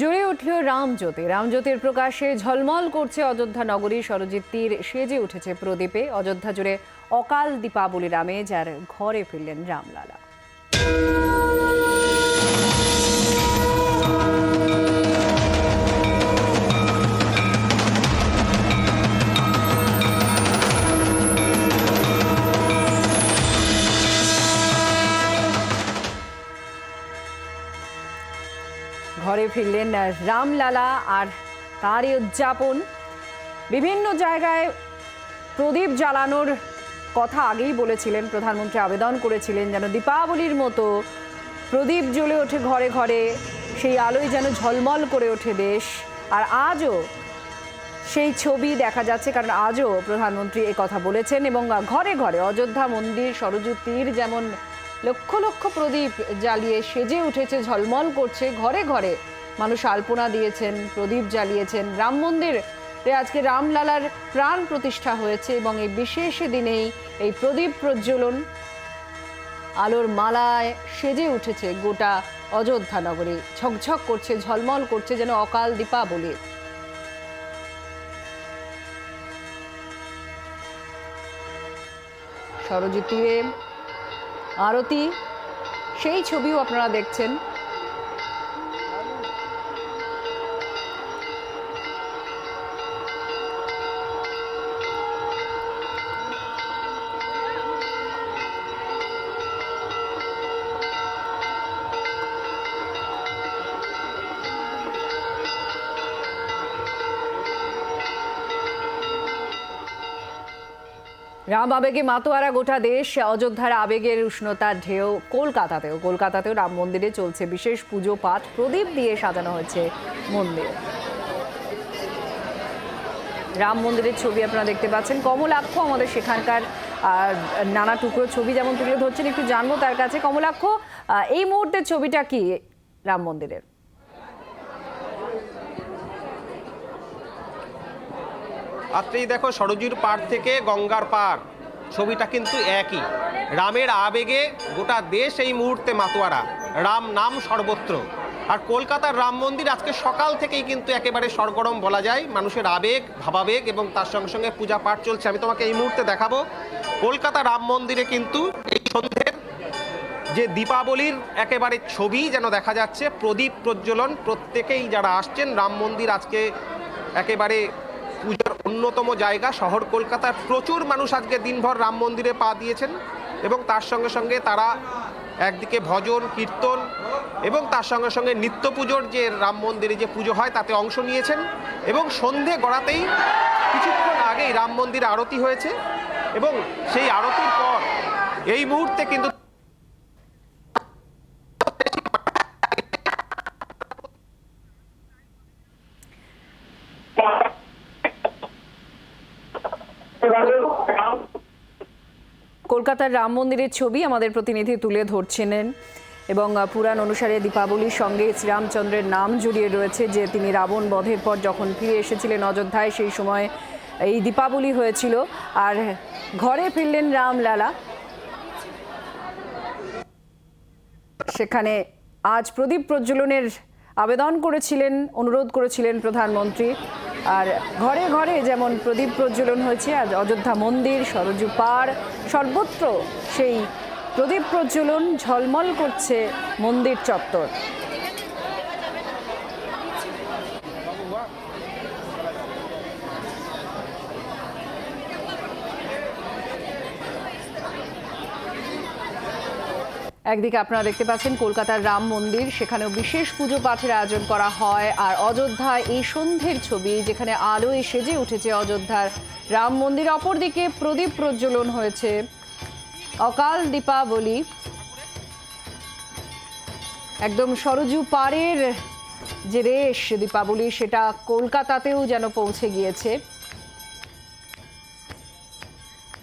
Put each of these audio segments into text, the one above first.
জুড়ে উঠল রামজ্যোতি রামজ্যোতির প্রকাশে ঝলমল করছে অযোধ্যা নগরী। সরজিৎ তীর সেজে উঠেছে প্রদীপে। অযোধ্যা জুড়ে অকাল দীপাবলি রামে, যার ঘরে ফিরলেন রামলালা। ফিরলেন রামলালা আর তারই উদযাপন। বিভিন্ন জায়গায় প্রদীপ জ্বালানোর কথা আগেই বলেছিলেন, প্রধানমন্ত্রী আবেদন করেছিলেন যেন দীপাবলির মতো প্রদীপ জ্বলে ওঠে ঘরে ঘরে, সেই আলোয় যেন ঝলমল করে ওঠে দেশ। আর আজও সেই ছবি দেখা যাচ্ছে, কারণ আজও প্রধানমন্ত্রী কথা বলেছেন এবং ঘরে ঘরে অযোধ্যা মন্দির, সরজু তীর যেমন লক্ষ লক্ষ প্রদীপ জ্বালিয়ে সেজে উঠেছে, ঝলমল করছে, ঘরে ঘরে মানুষ আলপনা দিয়েছেন, প্রদীপ জ্বালিয়েছেন। রাম মন্দির আজকে রামলালার প্রাণ প্রতিষ্ঠা হয়েছে এবং এই বিশেষ দিনেই এই প্রদীপ প্রজ্বলন আলোর মালায় সেজে উঠেছে গোটা অযোধ্যা নগরী। ঝকঝক করছে, ঝলমল করছে যেন অকাল দীপাবলি। সরজিৎ তীরে আরতি, সেই ছবিও আপনারা দেখছেন। রাম আবেগে মাতোয়ারা গোটা দেশ, অযোধ্যার আবেগের উষ্ণতার ঢেউ কলকাতাতেও। কলকাতাতেও রাম মন্দিরে চলছে বিশেষ পুজো পাঠ, প্রদীপ দিয়ে সাজানো হয়েছে মন্দির। রাম মন্দিরের ছবি আপনারা দেখতে পাচ্ছেন। কমলাক্ষ আমাদের সেখানকার নানা টুকরো ছবি যেমন তুলে ধরছেন, একটু জানব তার কাছে। কমলাক্ষ এই মুহূর্তের ছবিটা কি রাম মন্দিরের? আত্রেই দেখো, সরজুর পার থেকে গঙ্গার পার। ছবিটা কিন্তু একই। রামের আবেগে গোটা দেশ এই মুহূর্তে মাতোয়ারা। রাম নাম সর্বত্র। আর কলকাতার রাম মন্দির আজকে সকাল থেকেই কিন্তু একেবারে সরগরম বলা যায়। মানুষের আবেগ, ভাবাবেগ এবং তার সঙ্গে সঙ্গে পূজা পাঠ চলছে। আমি তোমাকে এই মুহূর্তে দেখাবো, কলকাতা রাম মন্দিরে কিন্তু এই সন্ধ্যের যে দীপাবলির একেবারে ছবি যেন দেখা যাচ্ছে, প্রদীপ প্রজ্বলন প্রত্যেকেই যারা আসছেন, রাম মন্দির আজকে একেবারে পূজার অন্যতম জায়গা শহর কলকাতার প্রচুর মানুষ আজকে দিনভর রাম মন্দিরে পা দিয়েছেন এবং তার সঙ্গে সঙ্গে তারা একদিকে ভজন, কীর্তন এবং তার সঙ্গে সঙ্গে নিত্য পুজোর যে রাম মন্দিরে যে পুজো হয় তাতে অংশ নিয়েছেন এবং সন্ধে গড়াতেই কিছুক্ষণ আগেই রাম মন্দিরে আরতি হয়েছে এবং সেই আরতির পর এই মুহূর্তে কিন্তু কলকাতার রাম মন্দিরের ছবি আমাদের প্রতিনিধি তুলে ধরছিলেন এবং পুরাণ অনুসারে দীপাবলির সঙ্গে শ্রীরামচন্দ্রের নাম জড়িয়ে রয়েছে যে তিনি রাবণ বধের পর যখন ফিরে এসেছিলেন অযোধ্যায়, সেই সময় এই দীপাবলি হয়েছিল। আর ঘরে ফিরলেন রামলালা। সেখানে আজ প্রদীপ প্রজ্বলনের আবেদন করেছিলেন, অনুরোধ করেছিলেন প্রধানমন্ত্রী। আর ঘরে ঘরে যেমন প্রদীপ প্রজ্বলন হয়েছে, আর অযোধ্যা মন্দির, সরজু পাড় সর্বত্র সেই প্রদীপ প্রজ্বলন ঝলমল করছে মন্দির চত্বর। একদিকে আপনারা দেখতে পাচ্ছেন কলকাতার রাম মন্দির, সেখানেও বিশেষ পুজো পাঠের আয়োজন করা হয়। আর অযোধ্যায় এই সন্ধ্যের ছবি, যেখানে আলোয় সেজে উঠেছে অযোধ্যার রাম মন্দির, অপরদিকে প্রদীপ প্রজ্বলন হয়েছে। অকাল দীপাবলি একদম সরজু পাড়ের যে রেশ দীপাবলি, সেটা কলকাতাতেও যেন পৌঁছে গিয়েছে।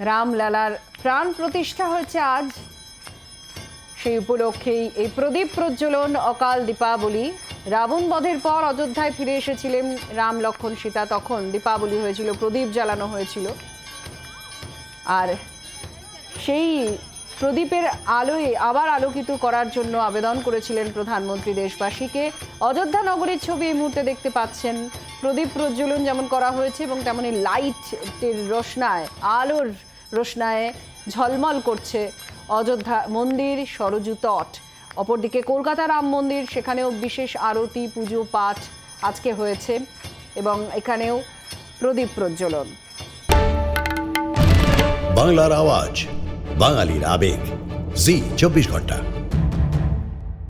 রামলালার প্রাণ প্রতিষ্ঠা হয়েছে আজ। সেই উপলক্ষেই এই প্রদীপ প্রজ্বলন অকাল দীপাবলি। রাবণ বধের পর অযোধ্যায় ফিরে এসেছিলেন রাম লক্ষণ সীতা। তখন দীপাবলি হয়েছিল, প্রদীপ জ্বালানো হয়েছিল। আর সেই প্রদীপের আলোয় আবার আলোকিত করার জন্য আবেদন করেছিলেন প্রধানমন্ত্রী দেশবাসীকে। অযোধ্যা নগরীর ছবি এই মুহূর্তে দেখতে পাচ্ছেন। প্রদীপ প্রজ্বলন যেমন করা হয়েছে এবং তেমনই লাইটের রোশনায়, আলোর রোশনায় ঝলমল করছে অযোধ্যা মন্দির সরজু তট। অপরদিকে কলকাতা রাম মন্দির, সেখানেও বিশেষ আরতি, পুজো, পাঠ আজকে হয়েছে এবং এখানেও প্রদীপ প্রজ্বলন। বাংলার আওয়াজ, বাঙালির আবেগ। জি, চব্বিশ ঘণ্টা।